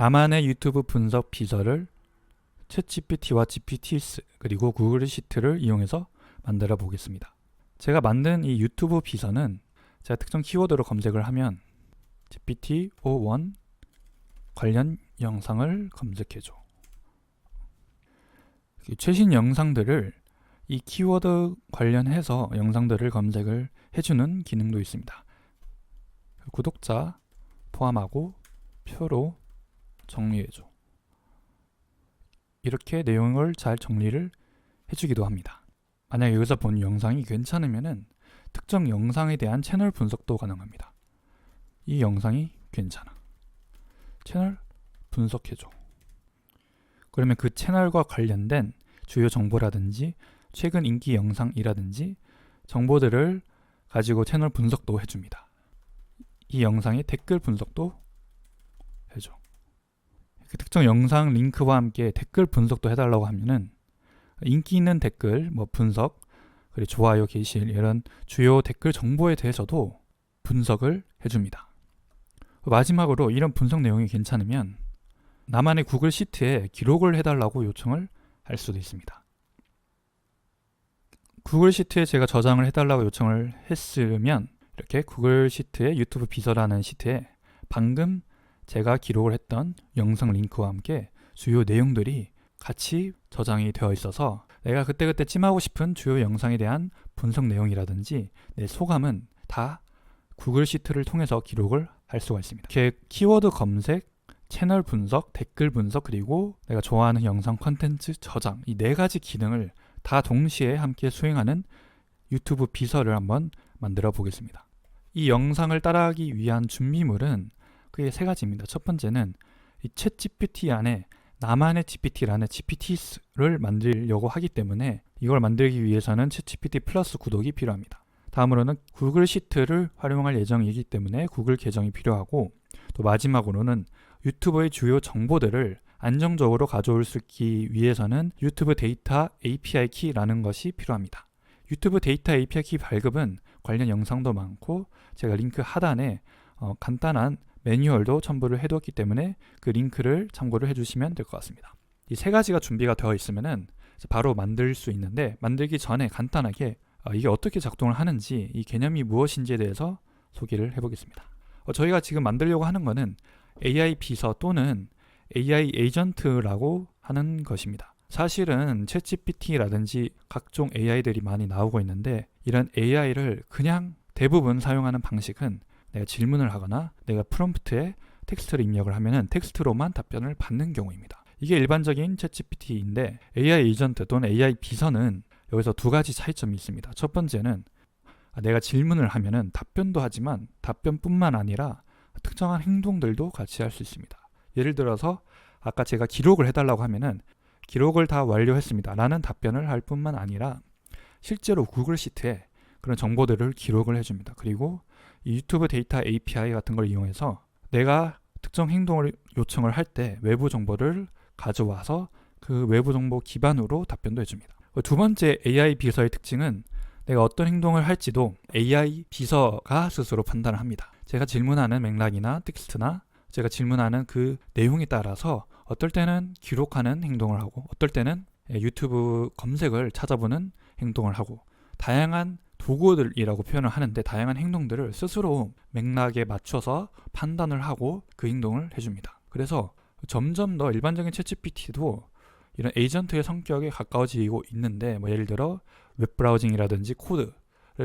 나만의 유튜브 분석 비서를 챗GPT와 GPTs 그리고 구글 시트를 이용해서 만들어 보겠습니다. 제가 만든 이 유튜브 비서는 제가 특정 키워드로 검색을 하면 GPT-o1 관련 영상을 검색해줘. 최신 영상들을 이 키워드 관련해서 영상들을 검색을 해주는 기능도 있습니다. 구독자 포함하고 표로 정리해줘. 이렇게 내용을 잘 정리를 해주기도 합니다. 만약 여기서 본 영상이 괜찮으면은 특정 영상에 대한 채널 분석도 가능합니다. 이 영상이 괜찮아. 채널 분석해줘. 그러면 그 채널과 관련된 주요 정보라든지 최근 인기 영상이라든지 정보들을 가지고 채널 분석도 해줍니다. 이 영상의 댓글 분석도. 그 특정 영상 링크와 함께 댓글 분석도 해달라고 하면은 인기 있는 댓글 뭐 분석 그리고 좋아요 게시일 이런 주요 댓글 정보에 대해서도 분석을 해줍니다. 마지막으로 이런 분석 내용이 괜찮으면 나만의 구글 시트에 기록을 해달라고 요청을 할 수도 있습니다. 구글 시트에 제가 저장을 해달라고 요청을 했으면 이렇게 구글 시트의 유튜브 비서라는 시트에 방금 제가 기록을 했던 영상 링크와 함께 주요 내용들이 같이 저장이 되어 있어서 내가 그때그때 찜하고 싶은 주요 영상에 대한 분석 내용이라든지 내 소감은 다 구글 시트를 통해서 기록을 할 수가 있습니다. 이렇게 키워드 검색, 채널 분석, 댓글 분석 그리고 내가 좋아하는 영상 컨텐츠 저장 이 네 가지 기능을 다 동시에 함께 수행하는 유튜브 비서를 한번 만들어 보겠습니다. 이 영상을 따라하기 위한 준비물은 크게 세 가지입니다. 첫 번째는 이챗 GPT 안에 나만의 GPT라는 GPT를 만들려고 하기 때문에 이걸 만들기 위해서는 챗 GPT 플러스 구독이 필요합니다. 다음으로는 구글 시트를 활용할 예정이기 때문에 구글 계정이 필요하고 또 마지막으로는 유튜브의 주요 정보들을 안정적으로 가져올 수 있기 위해서는 유튜브 데이터 API 키라는 것이 필요합니다. 유튜브 데이터 API 키 발급은 관련 영상도 많고 제가 링크 하단에 어, 간단한 매뉴얼도 첨부를 해두었기 때문에 그 링크를 참고를 해주시면 될 것 같습니다. 이 세 가지가 준비가 되어 있으면은 바로 만들 수 있는데 만들기 전에 간단하게 어, 이게 어떻게 작동을 하는지 이 개념이 무엇인지에 대해서 소개를 해보겠습니다. 어, 저희가 지금 만들려고 하는 것은 AI 비서 또는 AI 에이전트라고 하는 것입니다. 사실은 챗GPT라든지 각종 AI들이 많이 나오고 있는데 이런 AI를 그냥 대부분 사용하는 방식은 내가 질문을 하거나 내가 프롬프트에 텍스트를 입력을 하면은 텍스트로만 답변을 받는 경우입니다. 이게 일반적인 챗GPT인데 AI 에이전트 또는 AI 비서는 여기서 두 가지 차이점이 있습니다. 첫 번째는 내가 질문을 하면은 답변도 하지만 답변뿐만 아니라 특정한 행동들도 같이 할 수 있습니다. 예를 들어서 아까 제가 기록을 해달라고 하면은 기록을 다 완료했습니다. 라는 답변을 할 뿐만 아니라 실제로 구글 시트에 그런 정보들을 기록을 해줍니다. 그리고 이 유튜브 데이터 API 같은 걸 이용해서 내가 특정 행동을 요청을 할 때 외부 정보를 가져와서 그 외부 정보 기반으로 답변도 해줍니다. 두 번째 AI 비서의 특징은 내가 어떤 행동을 할지도 AI 비서가 스스로 판단을 합니다. 제가 질문하는 맥락이나 텍스트나 제가 질문하는 그 내용에 따라서 어떨 때는 기록하는 행동을 하고 어떨 때는 유튜브 검색을 찾아보는 행동을 하고 다양한 도구들이라고 표현을 하는데 다양한 행동들을 스스로 맥락에 맞춰서 판단을 하고 그 행동을 해줍니다. 그래서 점점 더 일반적인 챗GPT도 이런 에이전트의 성격에 가까워지고 있는데 뭐 예를 들어 웹 브라우징이라든지 코드를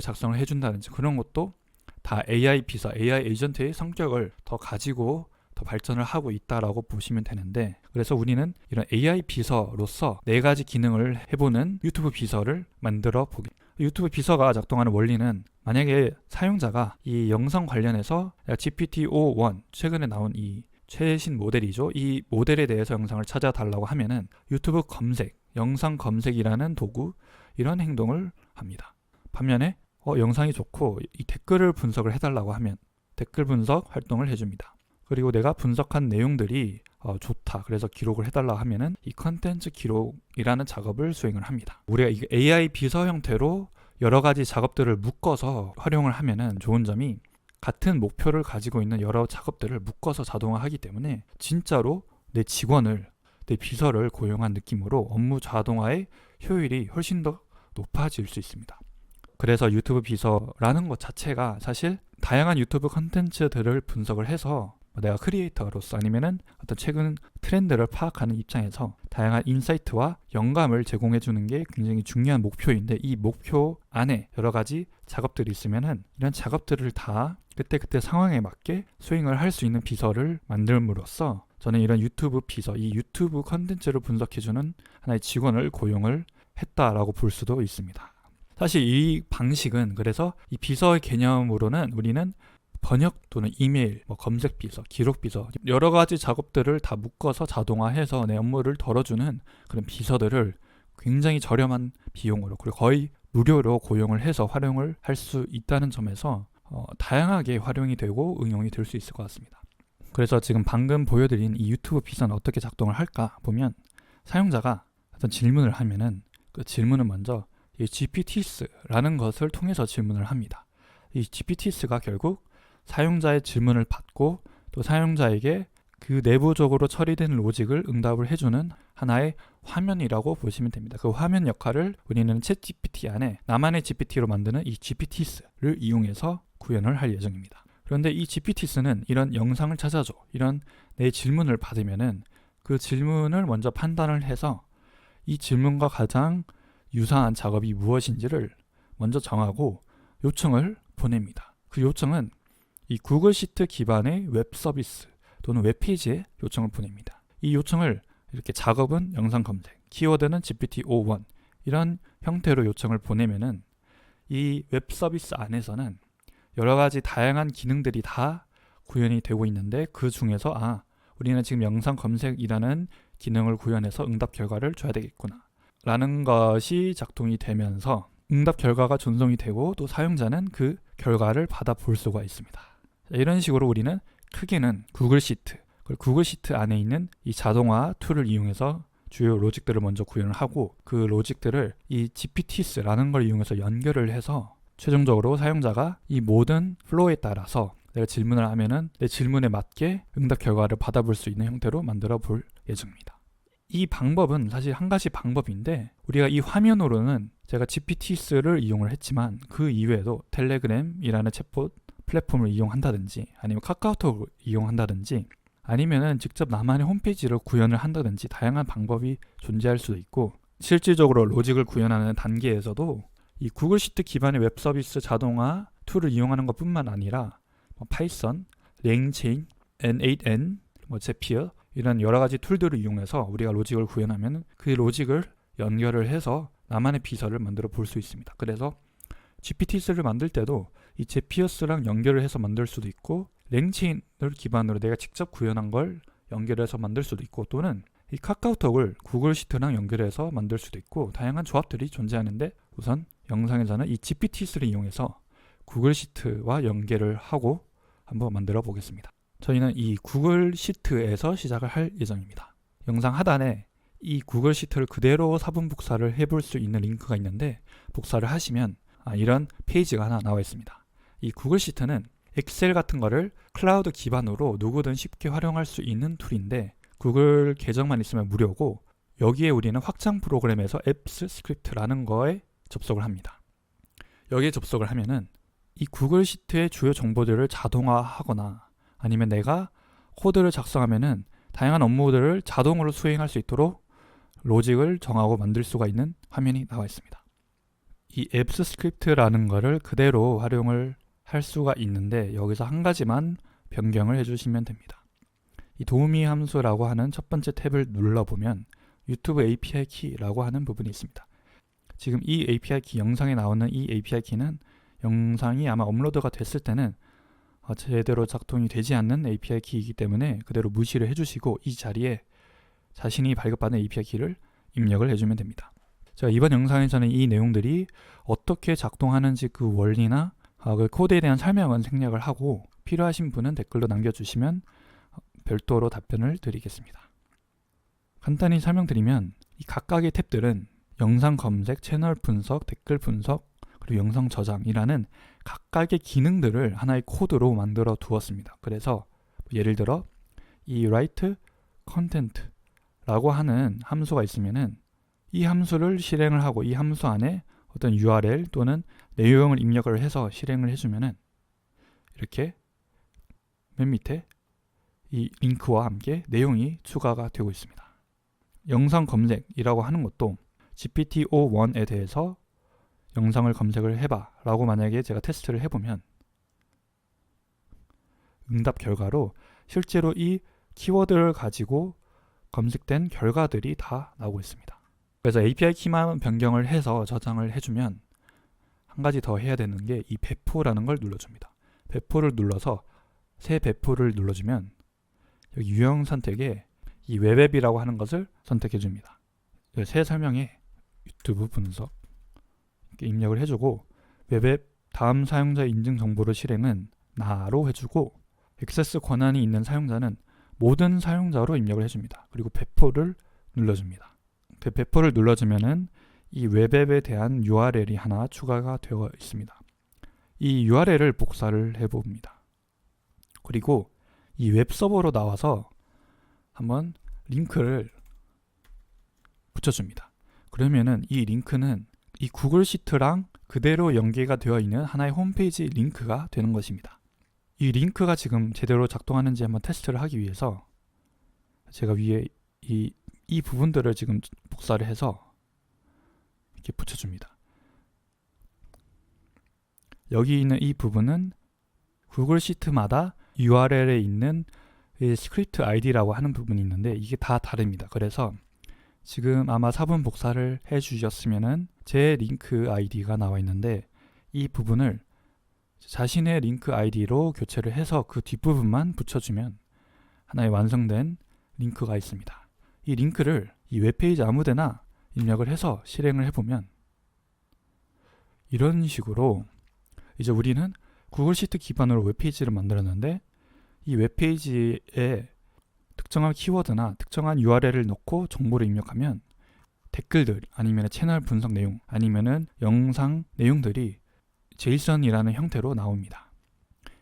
작성을 해준다든지 그런 것도 다 AI 비서, AI 에이전트의 성격을 더 가지고 더 발전을 하고 있다라고 보시면 되는데 그래서 우리는 이런 AI 비서로서 네 가지 기능을 해보는 유튜브 비서를 만들어 보기 유튜브 비서가 작동하는 원리는 만약에 사용자가 이 영상 관련해서 GPT-o1 최근에 나온 이 최신 모델이죠. 이 모델에 대해서 영상을 찾아달라고 하면은 유튜브 검색, 영상 검색이라는 도구 이런 행동을 합니다. 반면에 어, 영상이 좋고 이 댓글을 분석을 해달라고 하면 댓글 분석 활동을 해줍니다. 그리고 내가 분석한 내용들이 어, 좋다. 그래서 기록을 해달라 하면은 이 컨텐츠 기록이라는 작업을 수행을 합니다. 우리가 이 AI 비서 형태로 여러 가지 작업들을 묶어서 활용을 하면은 좋은 점이 같은 목표를 가지고 있는 여러 작업들을 묶어서 자동화하기 때문에 진짜로 내 직원을 내 비서를 고용한 느낌으로 업무 자동화의 효율이 훨씬 더 높아질 수 있습니다. 그래서 유튜브 비서라는 것 자체가 사실 다양한 유튜브 컨텐츠들을 분석을 해서 뭐 내가 크리에이터로서 아니면은 어떤 최근 트렌드를 파악하는 입장에서 다양한 인사이트와 영감을 제공해 주는 게 굉장히 중요한 목표인데 이 목표 안에 여러 가지 작업들이 있으면은 이런 작업들을 다 그때그때 상황에 맞게 스윙을 할 수 있는 비서를 만들므로써 저는 이런 유튜브 비서, 이 유튜브 컨텐츠를 분석해주는 하나의 직원을 고용을 했다라고 볼 수도 있습니다. 사실 이 방식은 그래서 이 비서의 개념으로는 우리는 번역 또는 이메일, 뭐 검색 비서, 기록 비서 여러 가지 작업들을 다 묶어서 자동화해서 내 업무를 덜어주는 그런 비서들을 굉장히 저렴한 비용으로 그리고 거의 무료로 고용을 해서 활용을 할 수 있다는 점에서 어, 다양하게 활용이 되고 응용이 될 수 있을 것 같습니다. 그래서 지금 방금 보여드린 이 유튜브 비서는 어떻게 작동을 할까 보면 사용자가 어떤 질문을 하면은 그 질문은 먼저 이 GPTs라는 것을 통해서 질문을 합니다. 이 GPTs가 결국 사용자의 질문을 받고 또 사용자에게 그 내부적으로 처리된 로직을 응답을 해주는 하나의 화면이라고 보시면 됩니다. 그 화면 역할을 우리는 챗 GPT 안에 나만의 GPT로 만드는 이 GPTs를 이용해서 구현을 할 예정입니다. 그런데 이 GPTs는 이런 영상을 찾아줘, 이런 내 질문을 받으면은 그 질문을 먼저 판단을 해서 이 질문과 가장 유사한 작업이 무엇인지를 먼저 정하고 요청을 보냅니다. 그 요청은 이 구글 시트 기반의 웹 서비스 또는 웹페이지에 요청을 보냅니다. 이 요청을 이렇게 작업은 영상 검색, 키워드는 GPT-o1 이런 형태로 요청을 보내면은 이 웹 서비스 안에서는 여러 가지 다양한 기능들이 다 구현이 되고 있는데 그 중에서 아 우리는 지금 영상 검색이라는 기능을 구현해서 응답 결과를 줘야 되겠구나 라는 것이 작동이 되면서 응답 결과가 전송이 되고 또 사용자는 그 결과를 받아볼 수가 있습니다. 이런 식으로 우리는 크게는 구글 시트, 구글 시트 안에 있는 이 자동화 툴을 이용해서 주요 로직들을 먼저 구현을 하고 그 로직들을 이 GPTs라는 걸 이용해서 연결을 해서 최종적으로 사용자가 이 모든 플로우에 따라서 내가 질문을 하면은 내 질문에 맞게 응답 결과를 받아볼 수 있는 형태로 만들어 볼 예정입니다. 이 방법은 사실 한 가지 방법인데 우리가 이 화면으로는 제가 GPTs를 이용을 했지만 그 이외에도 텔레그램이라는 챗봇 플랫폼을 이용한다든지 아니면 카카오톡을 이용한다든지 아니면은 직접 나만의 홈페이지를 구현을 한다든지 다양한 방법이 존재할 수도 있고 실질적으로 로직을 구현하는 단계에서도 이 구글 시트 기반의 웹 서비스 자동화 툴을 이용하는 것뿐만 아니라 뭐 파이썬, 랭체인, N8N, 뭐 제피어 이런 여러 가지 툴들을 이용해서 우리가 로직을 구현하면 그 로직을 연결을 해서 나만의 비서를 만들어 볼 수 있습니다. 그래서 GPTs를 만들 때도 이 제피어스랑 연결을 해서 만들 수도 있고 랭체인을 기반으로 내가 직접 구현한 걸 연결해서 만들 수도 있고 또는 이 카카오톡을 구글 시트랑 연결해서 만들 수도 있고 다양한 조합들이 존재하는데 우선 영상에서는 이 GPT-3를 이용해서 구글 시트와 연결을 하고 한번 만들어 보겠습니다. 저희는 이 구글 시트에서 시작을 할 예정입니다. 영상 하단에 이 구글 시트를 그대로 사분 복사를 해볼 수 있는 링크가 있는데 복사를 하시면 아, 이런 페이지가 하나 나와 있습니다. 이 구글 시트는 엑셀 같은 거를 클라우드 기반으로 누구든 쉽게 활용할 수 있는 툴인데 구글 계정만 있으면 무료고 여기에 우리는 확장 프로그램에서 앱스 스크립트라는 거에 접속을 합니다. 여기에 접속을 하면은 이 구글 시트의 주요 정보들을 자동화하거나 아니면 내가 코드를 작성하면은 다양한 업무들을 자동으로 수행할 수 있도록 로직을 정하고 만들 수가 있는 화면이 나와 있습니다. 이 앱스 스크립트라는 거를 그대로 활용을 할 수가 있는데 여기서 한 가지만 변경을 해주시면 됩니다. 이 도우미 함수라고 하는 첫 번째 탭을 눌러보면 유튜브 API 키라고 하는 부분이 있습니다. 지금 이 API 키 영상에 나오는 이 API 키는 영상이 아마 업로드가 됐을 때는 어, 제대로 작동이 되지 않는 API 키이기 때문에 그대로 무시를 해주시고 이 자리에 자신이 발급받은 API 키를 입력을 해주면 됩니다. 자 이번 영상에서는 이 내용들이 어떻게 작동하는지 그 원리나 어, 그 코드에 대한 설명은 생략을 하고 필요하신 분은 댓글로 남겨주시면 어, 별도로 답변을 드리겠습니다. 간단히 설명드리면 이 각각의 탭들은 영상 검색, 채널 분석, 댓글 분석, 그리고 영상 저장이라는 각각의 기능들을 하나의 코드로 만들어 두었습니다. 그래서 예를 들어 이 write content라고 하는 함수가 있으면은 이 함수를 실행을 하고 이 함수 안에 어떤 URL 또는 내용을 입력을 해서 실행을 해주면은 이렇게 맨 밑에 이 링크와 함께 내용이 추가가 되고 있습니다. 영상 검색이라고 하는 것도 GPT-o1에 대해서 영상을 검색을 해봐 라고 만약에 제가 테스트를 해보면 응답 결과로 실제로 이 키워드를 가지고 검색된 결과들이 다 나오고 있습니다. 그래서 API 키만 변경을 해서 저장을 해주면 한 가지 더 해야 되는 게 이 배포라는 걸 눌러줍니다. 배포를 눌러서 새 배포를 눌러주면 여기 유형 선택에 이 웹앱이라고 하는 것을 선택해 줍니다. 새 설명에 유튜브 분석 입력을 해주고 웹앱 다음 사용자 인증 정보를 실행은 나로 해주고 액세스 권한이 있는 사용자는 모든 사용자로 입력을 해줍니다. 그리고 배포를 눌러줍니다. 그 배포를 눌러주면은 이 웹앱에 대한 URL이 하나 추가가 되어 있습니다. 이 URL을 복사를 해봅니다. 그리고 이 웹 서버로 나와서 한번 링크를 붙여줍니다. 그러면은 이 링크는 이 구글 시트랑 그대로 연계가 되어 있는 하나의 홈페이지 링크가 되는 것입니다. 이 링크가 지금 제대로 작동하는지 한번 테스트를 하기 위해서 제가 위에 이, 이 부분들을 지금 복사를 해서 이렇게 붙여줍니다. 여기 있는 이 부분은 구글 시트마다 URL에 있는 이 스크립트 아이디라고 하는 부분이 있는데 이게 다 다릅니다. 그래서 지금 아마 4분 복사를 해 주셨으면은 제 링크 아이디가 나와 있는데 이 부분을 자신의 링크 아이디로 교체를 해서 그 뒷부분만 붙여주면 하나의 완성된 링크가 있습니다. 이 링크를 이 웹페이지 아무데나 입력을 해서 실행을 해보면 이런 식으로 이제 우리는 구글 시트 기반으로 웹페이지를 만들었는데 이 웹페이지에 특정한 키워드나 특정한 URL을 넣고 정보를 입력하면 댓글들 아니면 채널 분석 내용 아니면은 영상 내용들이 제이슨이라는 형태로 나옵니다.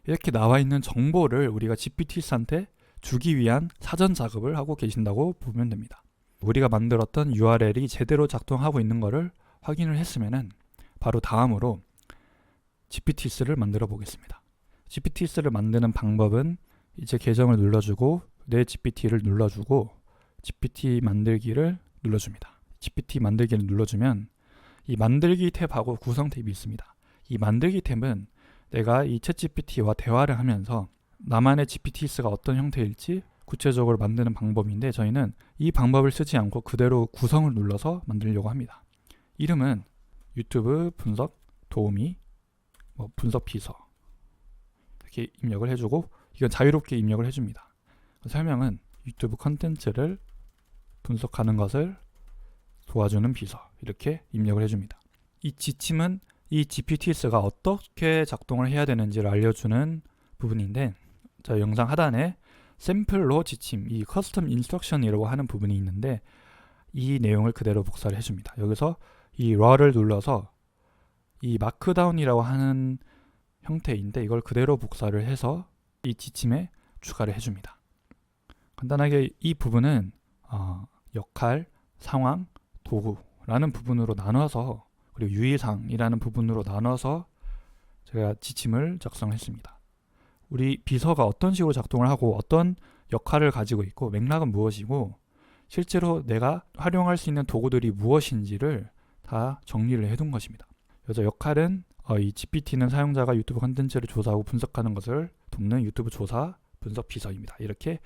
이렇게 나와 있는 정보를 우리가 GPT한테 주기 위한 사전 작업을 하고 계신다고 보면 됩니다. 우리가 만들었던 URL이 제대로 작동하고 있는 것을 확인을 했으면은 바로 다음으로 GPTS를 만들어 보겠습니다. GPTS를 만드는 방법은 이제 계정을 눌러주고 내 GPT를 눌러주고 GPT 만들기를 눌러줍니다. GPT 만들기를 눌러주면 이 만들기 탭하고 구성 탭이 있습니다. 이 만들기 탭은 내가 이 챗 GPT와 대화를 하면서 나만의 GPTS가 어떤 형태일지 구체적으로 만드는 방법인데 저희는 이 방법을 쓰지 않고 그대로 구성을 눌러서 만들려고 합니다. 이름은 유튜브 분석 도우미 뭐 분석 비서 이렇게 입력을 해주고 이건 자유롭게 입력을 해줍니다. 설명은 유튜브 컨텐츠를 분석하는 것을 도와주는 비서 이렇게 입력을 해줍니다. 이 지침은 이 GPTS가 어떻게 작동을 해야 되는지를 알려주는 부분인데 자 영상 하단에 샘플로 지침 이 커스텀 인스트럭션이라고 하는 부분이 있는데 이 내용을 그대로 복사를 해줍니다. 여기서 이 r를 눌러서 이 마크다운이라고 하는 형태인데 이걸 그대로 복사를 해서 이 지침에 추가를 해줍니다. 간단하게 이 부분은 어, 역할, 상황, 도구라는 부분으로 나눠서 그리고 유의사항이라는 부분으로 나눠서 제가 지침을 작성했습니다. 우리 비서가 어떤 식으로 작동을 하고 어떤 역할을 가지고 있고 맥락은 무엇이고 실제로 내가 활용할 수 있는 도구들이 무엇인지를 다 정리를 해둔 것입니다. 그래서 역할은 어, 이 GPT는 사용자가 유튜브 컨텐츠를 조사하고 분석하는 것을 돕는 유튜브 조사 분석 비서입니다. 이렇게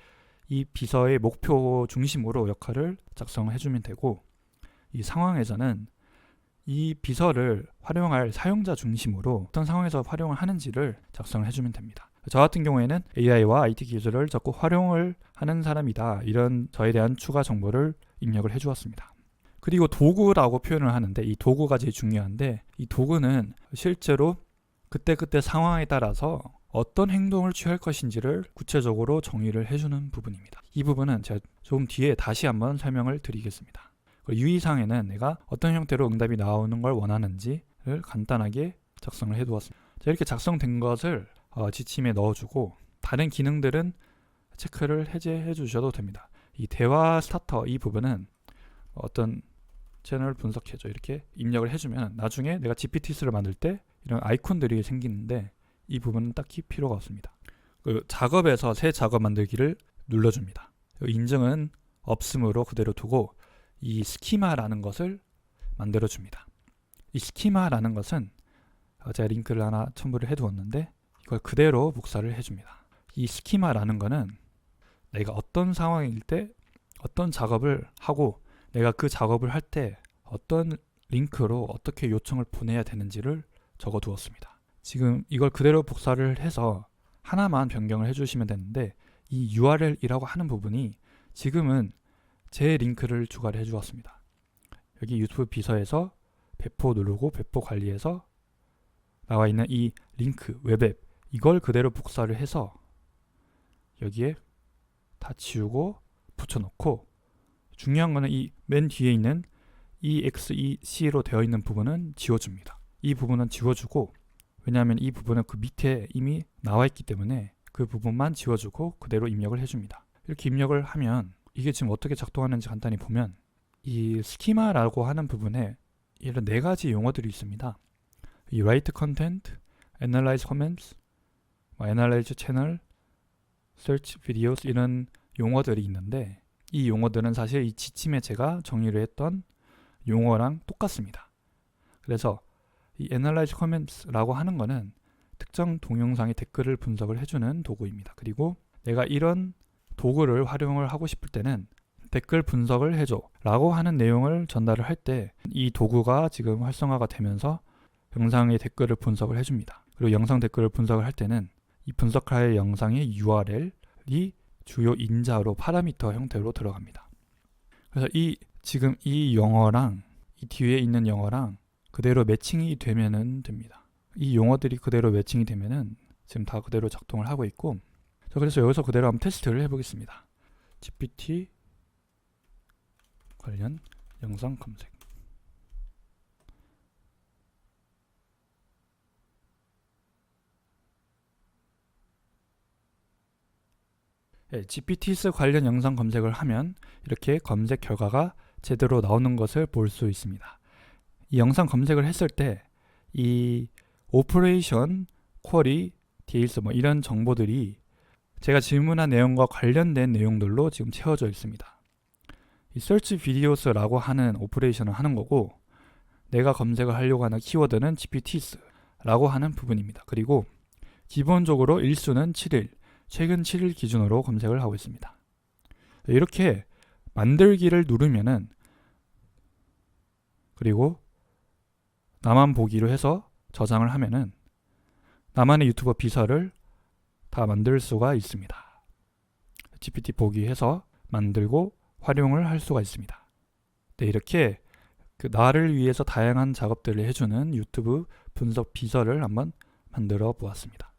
이 비서의 목표 중심으로 역할을 작성해 주면 되고 이 상황에서는 이 비서를 활용할 사용자 중심으로 어떤 상황에서 활용을 하는지를 작성을 해주면 됩니다. 저 같은 경우에는 AI와 IT 기술을 적극 활용을 하는 사람이다. 이런 저에 대한 추가 정보를 입력을 해 주었습니다. 그리고 도구라고 표현을 하는데 이 도구가 제일 중요한데 이 도구는 실제로 그때그때 상황에 따라서 어떤 행동을 취할 것인지를 구체적으로 정의를 해주는 부분입니다. 이 부분은 제가 조금 뒤에 다시 한번 설명을 드리겠습니다. 유의사항에는 내가 어떤 형태로 응답이 나오는 걸 원하는지를 간단하게 작성을 해두었습니다. 자, 이렇게 작성된 것을 어, 지침에 넣어주고 다른 기능들은 체크를 해제해 주셔도 됩니다. 이 대화 스타터 이 부분은 어떤 채널 분석해줘 이렇게 입력을 해주면 나중에 내가 GPT스를 만들 때 이런 아이콘들이 생기는데 이 부분은 딱히 필요가 없습니다. 그 작업에서 새 작업 만들기를 눌러줍니다. 인증은 없음으로 그대로 두고 이 스키마라는 것을 만들어 줍니다. 이 스키마라는 것은 어, 제가 링크를 하나 첨부를 해두었는데 이걸 그대로 복사를 해줍니다. 이 스키마라는 거는 내가 어떤 상황일 때 어떤 작업을 하고 내가 그 작업을 할 때 어떤 링크로 어떻게 요청을 보내야 되는지를 적어 두었습니다. 지금 이걸 그대로 복사를 해서 하나만 변경을 해주시면 되는데 이 URL이라고 하는 부분이 지금은 제 링크를 추가를 해주었습니다. 여기 유튜브 비서에서 배포 누르고 배포 관리에서 나와 있는 이 링크 웹앱 이걸 그대로 복사를 해서 여기에 다 지우고 붙여놓고 중요한 거는 이 맨 뒤에 있는 EXEC로 되어 있는 부분은 지워줍니다. 이 부분은 지워주고 왜냐하면 이 부분은 그 밑에 이미 나와 있기 때문에 그 부분만 지워주고 그대로 입력을 해줍니다. 이렇게 입력을 하면 이게 지금 어떻게 작동하는지 간단히 보면 이 스키마라고 하는 부분에 이런 네 가지 용어들이 있습니다. 이 write content, analyze comments, 뭐 analyze channel, search videos 이런 용어들이 있는데 이 용어들은 사실 이 지침에 제가 정의를 했던 용어랑 똑같습니다. 그래서 이 analyze comments라고 하는 거는 특정 동영상의 댓글을 분석을 해주는 도구입니다. 그리고 내가 이런 도구를 활용을 하고 싶을 때는 댓글 분석을 해줘 라고 하는 내용을 전달을 할 때 이 도구가 지금 활성화가 되면서 영상의 댓글을 분석을 해줍니다. 그리고 영상 댓글을 분석을 할 때는 이 분석할 영상의 URL이 주요 인자로 파라미터 형태로 들어갑니다. 그래서 이 지금 이 영어랑 이 뒤에 있는 영어랑 그대로 매칭이 되면은 됩니다. 이 용어들이 그대로 매칭이 되면은 지금 다 그대로 작동을 하고 있고 자 그래서 여기서 그대로 한번 테스트를 해보겠습니다. GPT 관련 영상 검색 네, GPTs 관련 영상 검색을 하면 이렇게 검색 결과가 제대로 나오는 것을 볼 수 있습니다. 이 영상 검색을 했을 때 이 오퍼레이션, 쿼리, 디일스 뭐 이런 정보들이 제가 질문한 내용과 관련된 내용들로 지금 채워져 있습니다. 이 search videos라고 하는 오퍼레이션을 하는 거고 내가 검색을 하려고 하는 키워드는 GPTs라고 하는 부분입니다. 그리고 기본적으로 일수는 7일, 최근 7일 기준으로 검색을 하고 있습니다. 이렇게 만들기를 누르면은 그리고 나만 보기로 해서 저장을 하면은 나만의 유튜버 비서를 다 만들 수가 있습니다. GPT 보기 해서 만들고 활용을 할 수가 있습니다. 네, 이렇게 그 나를 위해서 다양한 작업들을 해주는 유튜브 분석 비서를 한번 만들어 보았습니다.